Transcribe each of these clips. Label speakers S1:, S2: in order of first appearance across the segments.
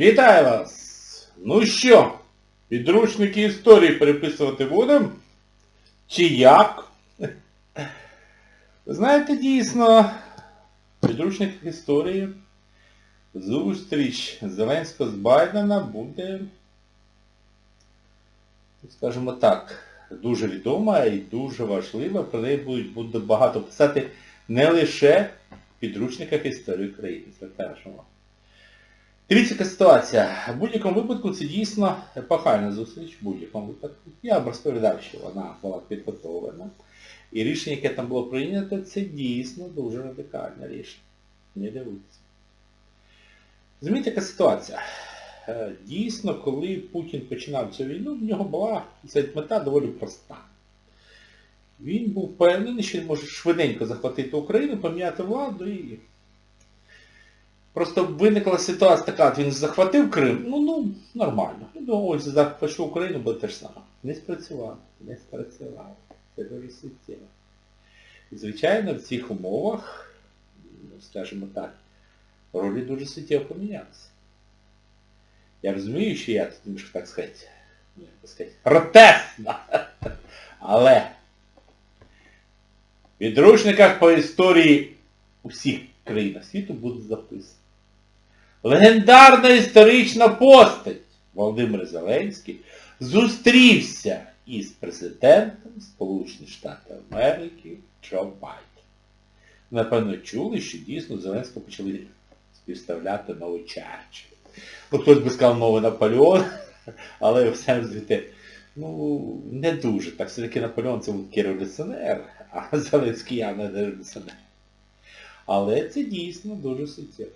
S1: Вітаю вас! Ну що, підручники історії переписувати будемо? Чи як? Знаєте, дійсно, в підручниках історії зустріч Зеленського з Байдена буде, скажімо так, дуже відома і дуже важлива. Про неї будуть буде багато писати не лише в підручниках історії України. Звертаю увагу. Дивіться, яка ситуація. В будь-якому випадку це дійсно епохальна зустріч, в будь-якому випадку. Я вам розповідав, що вона була підготовлена. І рішення, яке там було прийнято, це дійсно дуже радикальне рішення. Не дивіться. Розумієте, яка ситуація? Е, Дійсно, коли Путін починав цю війну, в нього була мета доволі проста. Він був впевнений, що він може швиденько захватити Україну, поміняти владу і Просто виникла ситуація така, от він захватив Крим, ну, ну, нормально. Ну, думав, ось захвачу Україну, буде те ж саме. Не спрацював, не спрацював. Це дуже суттєво. І, звичайно, в цих умовах, ну, скажімо так, ролі дуже суттєво помінялися. Я розумію, що я тут немножко, так сказати, ну, як сказати, гротесно. Але в підручниках по історії усіх країнах світу буде записано. Легендарна історична постать Володимир Зеленський зустрівся із президентом Сполучених Штатів Америки Джо Байден. Напевно, чули, що дійсно Зеленського почали співставляти новий Черчилль. Ну, хтось би сказав новий Наполеон, але все розумієте, ну, не дуже. Так все-таки Наполеон це був такий революціонер, а Зеленський явно не революціонер. Але це дійсно дуже суттєво.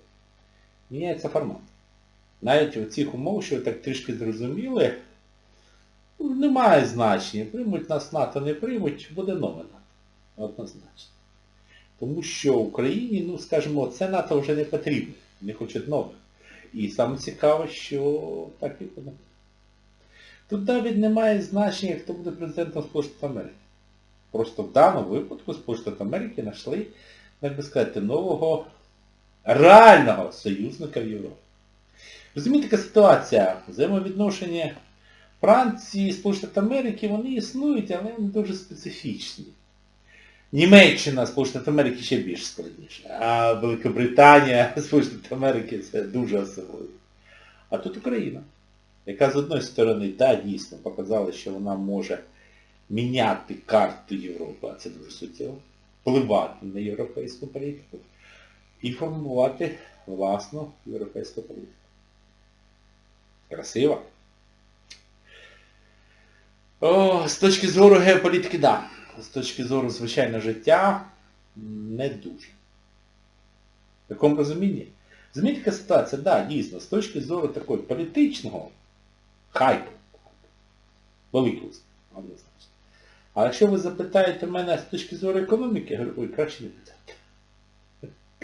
S1: Міняється формат. Навіть у цих умов, що ви так трішки зрозуміли, ну, немає значення. Приймуть нас НАТО, не приймуть, буде нове НАТО. Однозначно. Тому що Україні, ну скажімо, це НАТО вже не потрібно. Не хочуть нових. І саме цікаве, що так і буде. Тут навіть немає значення, хто буде президентом Сполучених Америки. Просто в даному випадку Сполучені Америки знайшли, як би сказати, нового реального союзника в Європі. Розумієте, яка ситуація? Взаємовідношення Франції, Сполучених Америки, вони існують, але вони дуже специфічні. Німеччина, Сполучених Америки ще більш складніша, а Великобританія, Сполучених Америки це дуже особливо. А тут Україна, яка з одної сторони, да, дійсно, показала, що вона може міняти карту Європи, а це дуже суттєво, впливати на європейську політику і формувати власну європейську політику. Красиво. О, з точки зору геополітики, да. З точки зору звичайного життя не дуже. В якому розумінні? Яка ситуація? Да, дійсно, з точки зору такого політичного хайпу, великого, однозначно. А якщо ви запитаєте мене з точки зору економіки, я говорю, ой, краще не питати.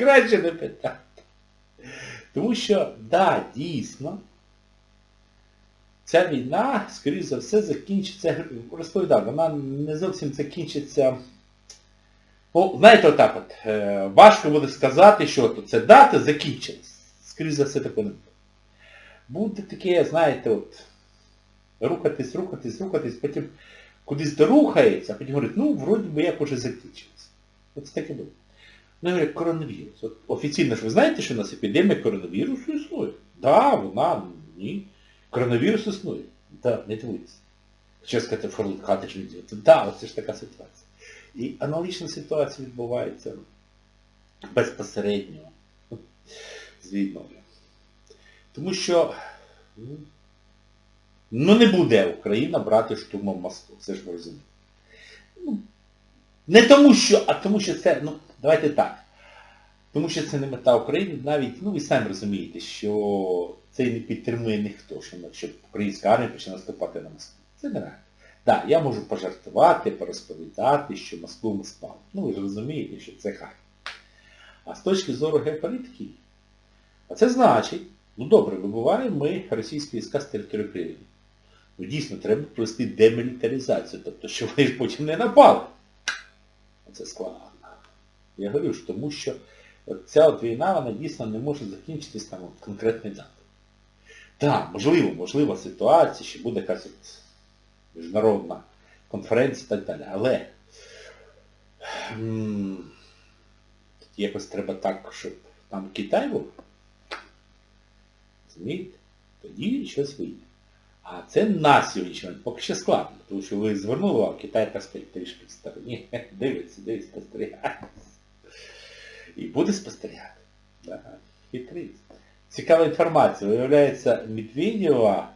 S1: Краще не питати. Тому що, да, дійсно, ця війна, скоріш за все, закінчиться, розповідав, вона не зовсім закінчиться. Ну, знаєте, отак от, е, важко буде сказати, що от це дата закінчилась. Скоріш за все, такого не буде. Буде таке, знаєте, от, рухатись, рухатись, рухатись, потім кудись дорухається, а потім говорить, ну, вроді би як уже закінчилось. От це таке буде. Ну, говорять, коронавірус. От офіційно ж ви знаєте, що у нас епідемія коронавірусу існує? Да, вона, ні. Коронавірус існує. Да, не дивуйтесь. Що сказати, форликати ж не діяти. Да, оце ж така ситуація. І аналогічна ситуація відбувається безпосередньо з війною. Тому що ну, ну не буде Україна брати штурмом Москву, це ж ви розумієте. Ну, не тому що, а тому що це, ну, давайте так. Тому що це не мета України, навіть, ну ви самі розумієте, що це не підтримує ніхто, що щоб українська армія почне наступати на Москву. Це нереально. Так, я можу пожартувати, порозповідати, що Москву ми спали. Ну ви ж розумієте, що це хай. А з точки зору геополітики, а це значить, ну добре, вибуваємо ми російські війська з території України. Ну дійсно, треба провести демілітаризацію, тобто, щоб вони ж потім не напали. Це складно. Я говорю ж, тому що ця от війна, вона дійсно не може закінчитись там от конкретної дати. Так, можливо, можлива ситуація, що буде якась от міжнародна конференція і так далі. Але м, якось треба так, щоб там Китай був. Розумієте? Тоді щось вийде. А це на сьогоднішній поки що складно, тому що ви звернули увагу, Китай так стоїть трішки в стороні. Дивиться, дивиться, спостерігає. І буде спостерігати. Хитрий. Цікава інформація. Виявляється, Медведєва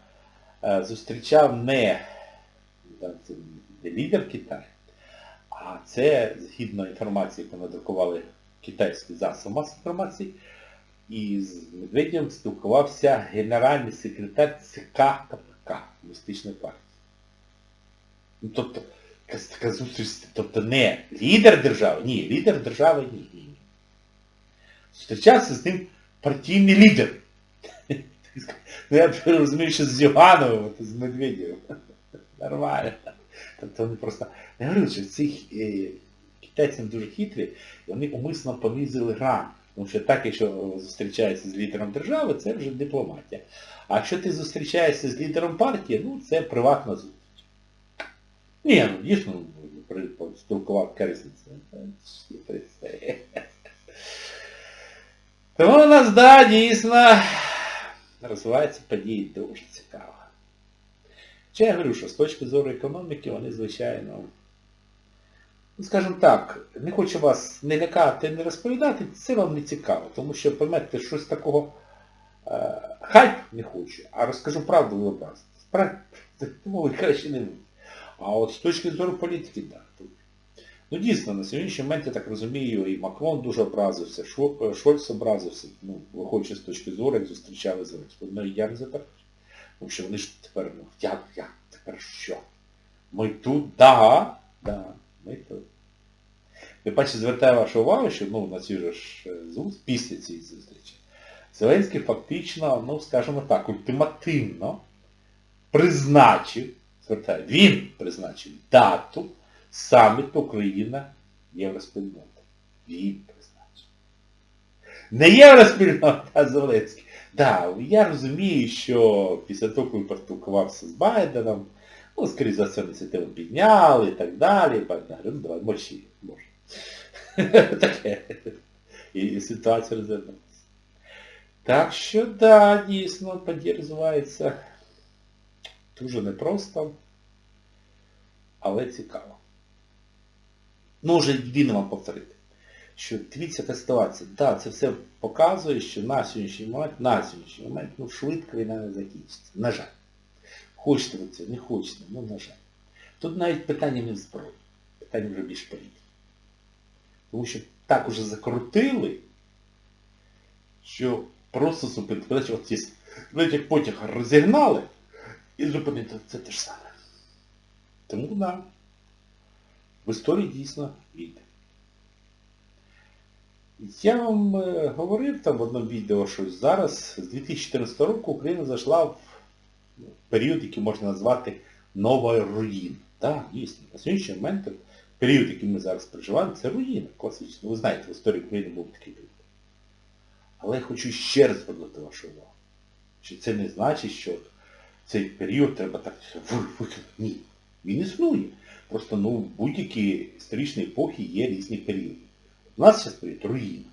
S1: е, зустрічав не, не лідер Китаю, а це, згідно інформації, яку надрукували китайські засоби масової інформації, і з Медведєвим спілкувався генеральний секретар ЦК КПК Комуністичної партії. Ну, тобто, така зустріч, тобто не лідер держави, ні, лідер держави ні. Зустрічався з ним партійний лідер. Ну я розумію, що з Зюгановим, з Медведєвим. Нормально. Тобто вони просто... Я говорю, що ці е, китайці дуже хитрі, і вони умисно понизили ран. Тому що так, якщо зустрічаєшся з лідером держави, це вже дипломатія. А якщо ти зустрічаєшся з лідером партії, ну це приватна зустріч. Ні, ну дійсно, при- спілкував керівництво. Тому у нас, да, дійсно, розвиваються події дуже цікаво. Чи я говорю, що з точки зору економіки вони, звичайно, ну, скажімо так, не хочу вас не лякати, не розповідати, це вам не цікаво, тому що, пам'ятаєте, щось такого е, хайп не хочу, а розкажу правду ви? Тому ви краще не будете. А от з точки зору політики, так. тут. Ну дійсно, на сьогоднішній момент, я так розумію, і Макрон дуже образився, Шольц образився, ну, виходячи з точки зору, як зустрічали Зеленського. Ну і я не заперечую. Тому що вони ж тепер, ну, як, як, тепер що? Ми тут, да, да, ми тут. Я бачу, звертаю вашу увагу, що ну, на цю ж е, зустріч, після цієї зустрічі, Зеленський фактично, ну, скажімо так, ультимативно призначив, звертаю, він призначив дату саміту Україна Євроспільнота. Він призначив. Не Євроспільнота, а Зеленський. Так, я розумію, що після того, коли поспілкувався з Байденом, ну, скоріше за все, ініціативу підняли і так далі. Байден ну давай, мочи, може. Таке. І ситуація розвернулася. Так що, да, дійсно, події розвиваються дуже непросто, але цікаво. Ну, вже єдине вам повторити, що дивіться яка ситуація. Так, це все показує, що на сьогоднішній момент, на сьогоднішній момент, ну, швидко війна не закінчиться. На жаль. Хочете ви це, не хочете, ну на жаль. Тут навіть питання не в зброї, питання вже більш політики. Тому що так уже закрутили, що просто зупинити. Знаєте, знаєте, як потяг розігнали і зупинити це те ж саме. Тому так. Да, в історії дійсно війде. Я вам е, говорив там в одному відео, що зараз з 2014 року Україна зайшла в ну, період, який можна назвати нова руїна. Так, дійсно. На сьогоднішній момент період, який ми зараз переживаємо, це руїна класична. Ви знаєте, в історії України був такий період. Але я хочу ще раз звернути вашу увагу, що це не значить, що цей період треба так викинути. Ні. Він існує. Просто ну, в будь-якій історичній епохі є різні періоди. У нас зараз період руїна.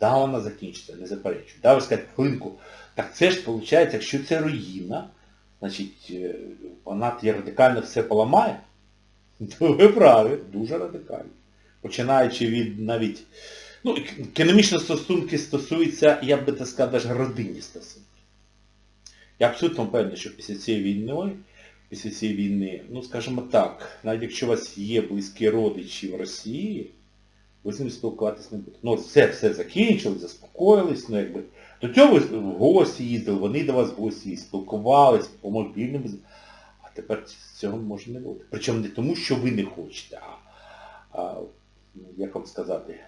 S1: Да, вона закінчиться, не заперечую. Да, ви скажете, хвилинку, так це ж виходить, якщо це руїна, значить е, вона радикально все поламає. То ви праві, дуже радикально. Починаючи від навіть, ну, економічні стосунки стосуються, я б так сказав, родинні стосунки. Я абсолютно впевнений, що після цієї війни, після цієї війни, ну скажімо так, навіть якщо у вас є близькі родичі в Росії, ви з ними спілкуватись не будете. Ну, все все закінчилось, заспокоїлись, ну якби. До цього в гості їздили, вони до вас в гості спілкувались по мобільному. А тепер цього може не бути. Причому не тому, що ви не хочете, а, а як вам сказати.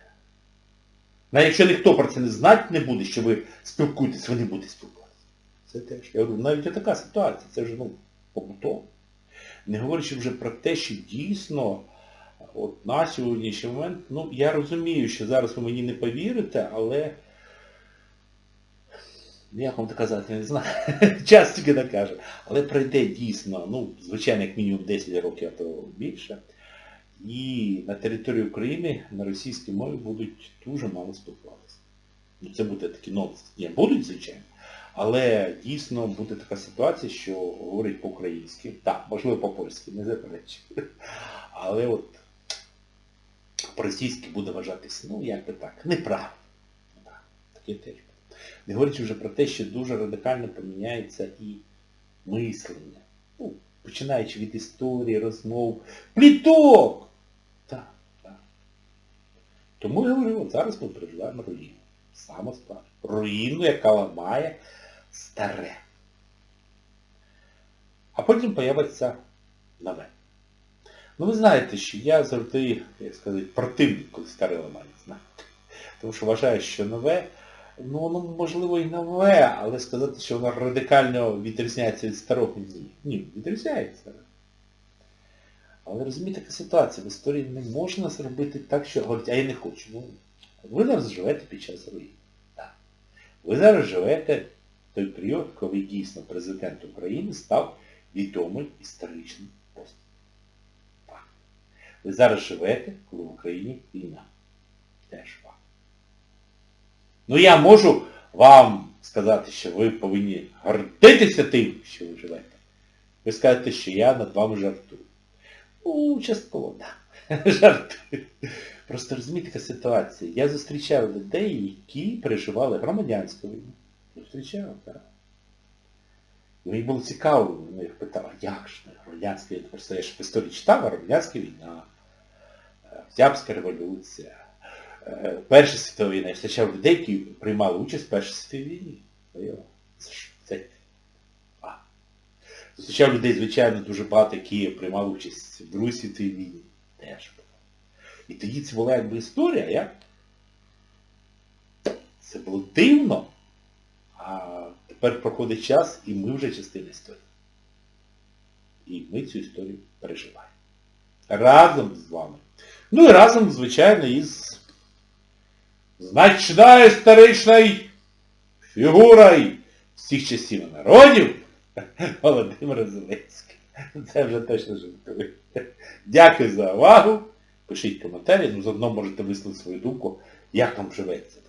S1: Навіть якщо ніхто про це не знати не буде, що ви спілкуєтесь, ви не будете спілкуватися. Це теж. Я говорю, навіть така ситуація, це вже ну, побутово. Не говорячи вже про те, що дійсно от на сьогоднішній момент, ну я розумію, що зараз ви мені не повірите, але Ну, Як вам доказати, не знаю. Час тільки докаже. Але пройде дійсно, ну, звичайно, як мінімум 10 років, а то більше. І на території України на російській мові будуть дуже мало спілкуватися. Ну, це буде такий нонсенс. Ні, будуть, звичайно. Але дійсно буде така ситуація, що говорить по-українськи. Так, можливо по-польськи, не заперечую. Але от по-російськи буде вважатися, ну як би так, неправильно. Таке теж. Не говорячи вже про те, що дуже радикально поміняється і мислення. Ну, починаючи від історії, розмов, пліток! Так, так. Тому я говорю, от зараз ми переживаємо руїну. Саме справді. Руїну, яка ламає старе. А потім появиться нове. Ну ви знаєте, що я завжди, як сказати, противник, коли старе ламається. Тому що вважаю, що нове, ну воно можливо і нове, але сказати, що воно радикально відрізняється від старого, ні. Ні, відрізняється. Але розумієте, така ситуація, в історії не можна зробити так, що говорить, а я не хочу. Ну, ви зараз живете під час руїни. Так. Ви зараз живете той період, коли дійсно президент України став відомий історичним постом. Так. Ви зараз живете, коли в Україні війна. Теж факт. Ну я можу вам сказати, що ви повинні гордитися тим, що ви живете. Ви скажете, що я над вами жартую. Ну, частково, так. Жартую. Просто розумієте, яка ситуація. Я зустрічав людей, які переживали громадянську війну. Зустрічав, так. І Мені було цікаво, я питав, а як ж не громадянська війна? Просто я ж в історії читав, а війна, е, Октябрьська революція, е, Перша світова війна. Я зустрічав людей, які приймали участь в Першій світовій війні. Це ж це. А. Зустрічав людей, звичайно, дуже багато, які приймали участь в Другій світовій війні. Теж було. І тоді це була якби історія, як? Це було дивно. А тепер проходить час, і ми вже частина історії. І ми цю історію переживаємо. Разом з вами. Ну і разом, звичайно, із значною історичною фігурою всіх часів і народів Володимира Зеленського. Це вже точно жартую. Дякую за увагу. Пишіть коментарі, ну заодно можете висловити свою думку, як вам живеться в